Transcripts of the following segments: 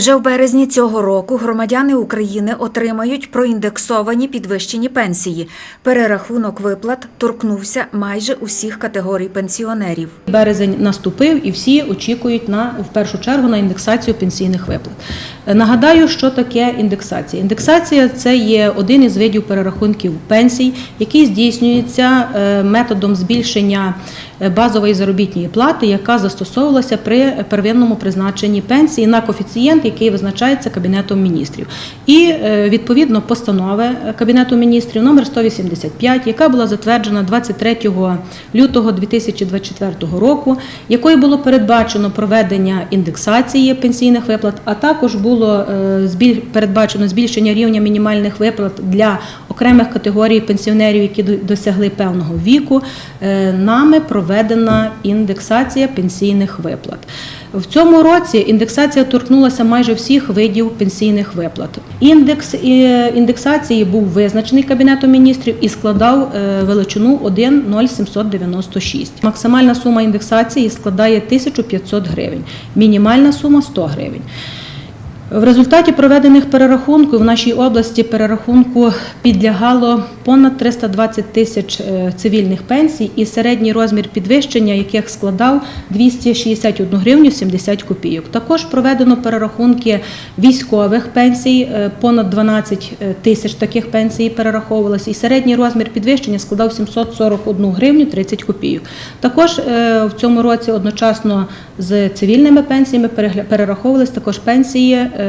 Вже в березні цього року громадяни України отримають проіндексовані підвищені пенсії. Перерахунок виплат торкнувся майже усіх категорій пенсіонерів. Березень наступив і всі очікують на в першу чергу на індексацію пенсійних виплат. Нагадаю, що таке індексація. Індексація це є один із видів перерахунків пенсій, який здійснюється е, методом збільшення е, базової заробітної плати, яка застосовувалася при первинному призначенні пенсії на коефіцієнт, який визначається Кабінетом міністрів. І е, відповідно постанови Кабінету міністрів номер 185, яка була затверджена 23 лютого 2024 року, якою було передбачено проведення індексації пенсійних виплат, а також було е, збіль- передбачено збільшення рівня мінімальних виплат для окремих категорій пенсіонерів, які досягли певного віку. Е, Нами проведена індексація пенсійних виплат. В цьому році індексація торкнулася майже всіх видів пенсійних виплат. Індекс е, індексації був визначений Кабінетом міністрів і складав е, величину 1,0796. Максимальна сума індексації складає 1500 гривень, мінімальна сума 100 гривень. В результаті проведених перерахунків в нашій області перерахунку підлягало понад 320 тисяч е, цивільних пенсій і середній розмір підвищення, яких складав 261 гривню 70 копійок. Також проведено перерахунки військових пенсій, е, понад 12 тисяч таких пенсій перераховувалося, і середній розмір підвищення складав 741 гривню 30 копійок. Також е, в цьому році одночасно з цивільними пенсіями перераховувались також пенсії, е,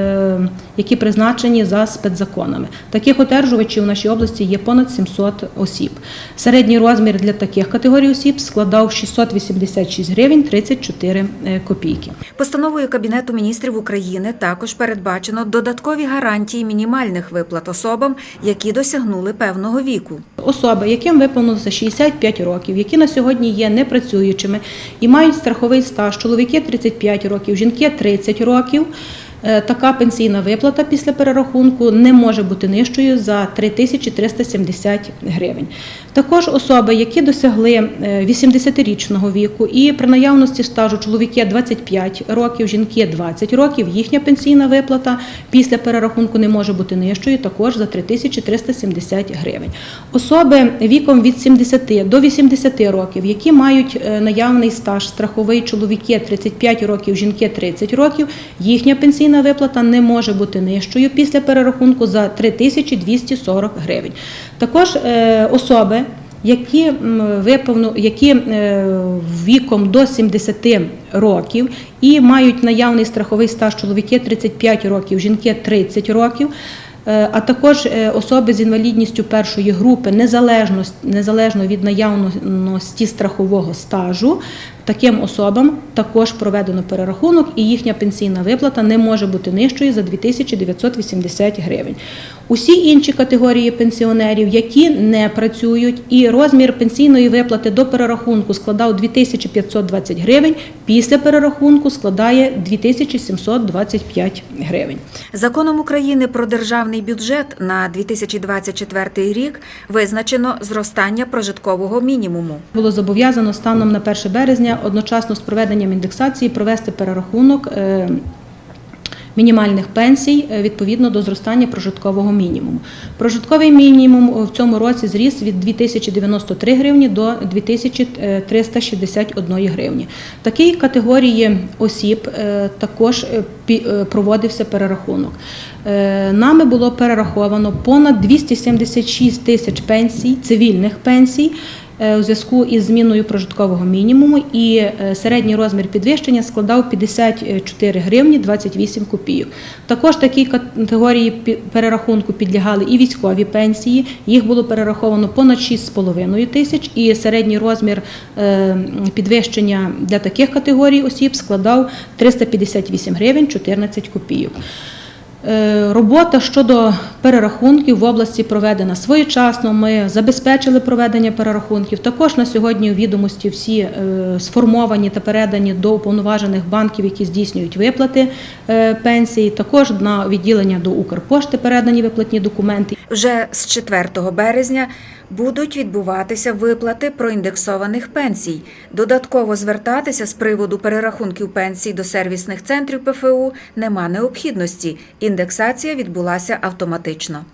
які призначені за спецзаконами. Таких одержувачів в нашій області є понад 700 осіб. Середній розмір для таких категорій осіб складав 686 гривень 34 е, копійки. Постановою Кабінету міністрів України також передбачено додаткові гарантії мінімальних виплат особам, які досягнули певного віку. Особи, яким виповнилося 65 років, які на сьогодні є непрацюючими і мають страховий стаж, чоловіки 35 років, жінки 30 років. Е, Така пенсійна виплата після перерахунку не може бути нижчою за 3370 гривень. Також особи, які досягли е, 80-річного віку і при наявності стажу чоловіки 25 років, жінки 20 років, їхня пенсійна виплата після перерахунку не може бути нижчою також за 3370 гривень. Особи віком від 70 до 80 років, які мають е, наявний стаж страховий чоловіки 35 років, жінки 30 років, їхня пенсійна виплата не може бути нижчою після перерахунку за 3240 гривень. Також е, особи, які виповну, які е, віком до 70 років і мають наявний страховий стаж чоловіки 35 років, жінки 30 років. е, А також особи з інвалідністю першої групи незалежно, незалежно від наявності страхового стажу, таким особам також проведено перерахунок, і їхня пенсійна виплата не може бути нижчою за 2980 гривень. Усі інші категорії пенсіонерів, які не працюють, і розмір пенсійної виплати до перерахунку складав 2520 гривень, після перерахунку складає 2725 гривень. Законом України про державний бюджет на 2024 рік визначено зростання прожиткового мінімуму. Було зобов'язано станом на 1 березня одночасно з проведенням індексації провести перерахунок е, мінімальних пенсій е, відповідно до зростання прожиткового мінімуму. Прожитковий мінімум в цьому році зріс від 2093 гривні до 2361 гривні. Такій категорії осіб е, також проводився перерахунок. Нами було перераховано понад 276 тисяч пенсій, цивільних пенсій. Е, У зв'язку із зміною прожиткового мінімуму і е, середній розмір підвищення складав 54 гривні 28 копійок. Також такій категорії перерахунку підлягали і військові пенсії. Їх було перераховано понад 6,5 тисяч, і середній розмір е, підвищення для таких категорій осіб складав 358 гривень 14 копійок. Е, Робота щодо перерахунків в області проведена своєчасно. Ми забезпечили проведення перерахунків. Також на сьогодні відомості всі е, сформовані та передані до уповноважених банків, які здійснюють виплати е, пенсії. Також на відділення до Укрпошти передані виплатні документи. Вже з 4 березня будуть відбуватися виплати проіндексованих пенсій. Додатково звертатися з приводу перерахунків пенсій до сервісних центрів ПФУ нема необхідності. Індексація відбулася автоматично.